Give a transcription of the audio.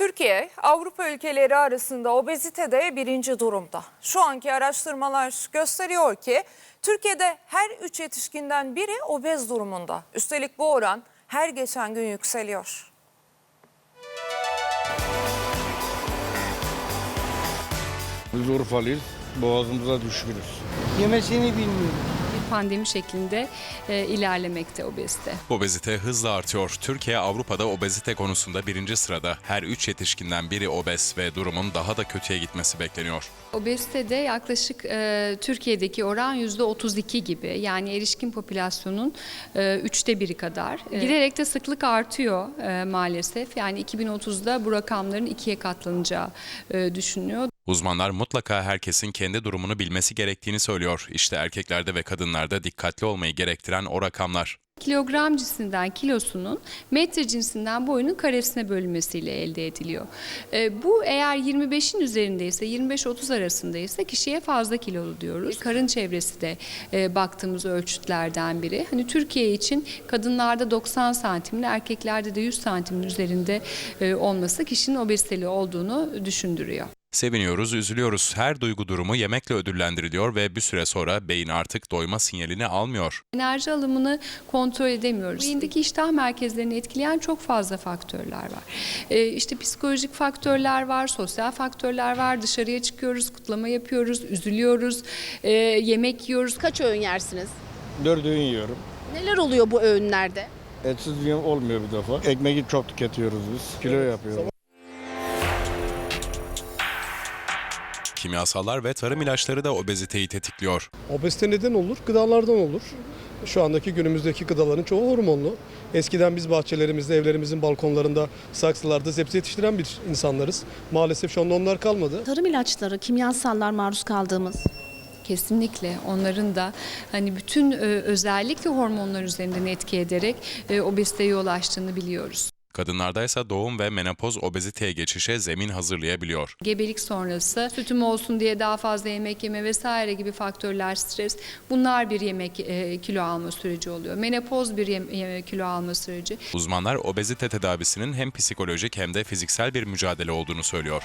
Türkiye, Avrupa ülkeleri arasında obezitede birinci durumda. Şu anki araştırmalar gösteriyor ki Türkiye'de her üç yetişkinden biri obez durumunda. Üstelik bu oran her geçen gün yükseliyor. Biz Urfalıyız, boğazımıza düşkünüz. Yemesini bilmiyorum. Pandemi şeklinde e, ilerlemekte obezite. Obezite hızla artıyor. Türkiye Avrupa'da obezite konusunda birinci sırada. Her üç yetişkinden biri obez ve durumun daha da kötüye gitmesi bekleniyor. Obezitede yaklaşık e, Türkiye'deki oran %32 gibi yani erişkin popülasyonun e, üçte biri kadar. E, giderek de sıklık artıyor e, maalesef. Yani 2030'da bu rakamların ikiye katlanacağı e, düşünülüyor. Uzmanlar mutlaka herkesin kendi durumunu bilmesi gerektiğini söylüyor. İşte erkeklerde ve kadınlarda dikkatli olmayı gerektiren o rakamlar. Kilogram cinsinden kilosunun metre cinsinden boyunun karesine bölünmesiyle elde ediliyor. E, bu eğer 25'in üzerindeyse 25-30 arasındaysa kişiye fazla kilolu diyoruz. Karın çevresi de e, baktığımız ölçütlerden biri. Hani Türkiye için kadınlarda 90 santimin erkeklerde de 100 santimin üzerinde e, olması kişinin obeziteli olduğunu düşündürüyor. Seviniyoruz, üzülüyoruz. Her duygu durumu yemekle ödüllendiriliyor ve bir süre sonra beyin artık doyma sinyalini almıyor. Enerji alımını kontrol edemiyoruz. Beyindeki iştah merkezlerini etkileyen çok fazla faktörler var. Ee, işte psikolojik faktörler var, sosyal faktörler var. Dışarıya çıkıyoruz, kutlama yapıyoruz, üzülüyoruz, e, yemek yiyoruz. Kaç öğün yersiniz? Dört öğün yiyorum. Neler oluyor bu öğünlerde? Etsiz bir olmuyor bir defa. Ekmeği çok tüketiyoruz biz. Kilo yapıyoruz. Kimyasallar ve tarım ilaçları da obeziteyi tetikliyor. Obezite neden olur? Gıdalardan olur. Şu andaki günümüzdeki gıdaların çoğu hormonlu. Eskiden biz bahçelerimizde, evlerimizin balkonlarında, saksılarda zepse yetiştiren bir insanlarız. Maalesef şu anda onlar kalmadı. Tarım ilaçları, kimyasallar maruz kaldığımız. Kesinlikle onların da hani bütün e, özellikle hormonlar üzerinden etki ederek e, obeziteye yol açtığını biliyoruz. Kadınlarda ise doğum ve menopoz obeziteye geçişe zemin hazırlayabiliyor. Gebelik sonrası sütüm olsun diye daha fazla yemek yeme vesaire gibi faktörler stres bunlar bir yemek e, kilo alma süreci oluyor. Menopoz bir yem- e, kilo alma süreci. Uzmanlar obezite tedavisinin hem psikolojik hem de fiziksel bir mücadele olduğunu söylüyor.